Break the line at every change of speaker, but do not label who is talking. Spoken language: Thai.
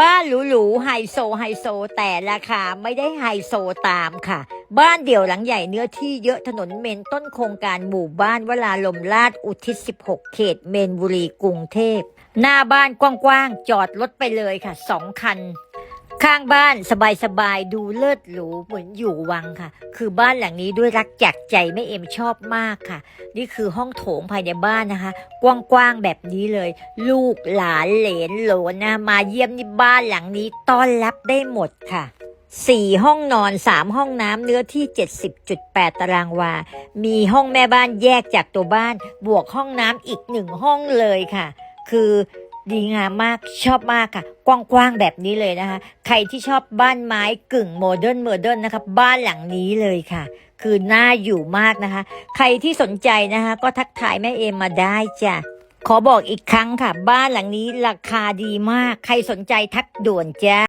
บ้านหรูๆไฮโซไฮโซแต่ราคาไม่ได้ไฮโซตามค่ะ บ้านเดี่ยวหลังใหญ่เนื้อที่เยอะถนนเมนต้นโครงการหมู่บ้านวลาลมลาดอุทิศ 16 เขตเมนบุรีกรุงเทพ หน้าบ้านกว้างๆ จอดรถไปเลยค่ะสองคัน ข้างบ้านสบายๆดูเลิศหรูเหมือนอยู่วังค่ะ คือบ้านหลังนี้ด้วยรักจากใจแม่เอ็มชอบมากค่ะ นี่คือห้องโถงภายในบ้านนะคะ กว้างๆแบบนี้เลย ลูกหลานเหลนโหลนนะมาเยี่ยมที่บ้านหลังนี้ต้อนรับได้หมดค่ะสี่ห้องนอนสามห้องน้ำเนื้อที่ 70.8 ตารางวา มีห้องแม่บ้านแยกจากตัวบ้าน บวกห้องน้ำอีกหนึ่งห้องเลยค่ะ คือ ดีงามมากชอบมากค่ะ กว้างๆแบบนี้เลยนะคะ ใครที่ชอบบ้านไม้กึ่งโมเดิร์นโมเดิร์นนะคะบ้านหลังนี้เลยค่ะ คือน่าอยู่มากนะคะ ใครที่สนใจนะคะ ก็ทักทายแม่เอมมาได้จ้ะขอบอกอีกครั้งค่ะ บ้านหลังนี้ราคาดีมาก ใครสนใจทักด่วนจ้า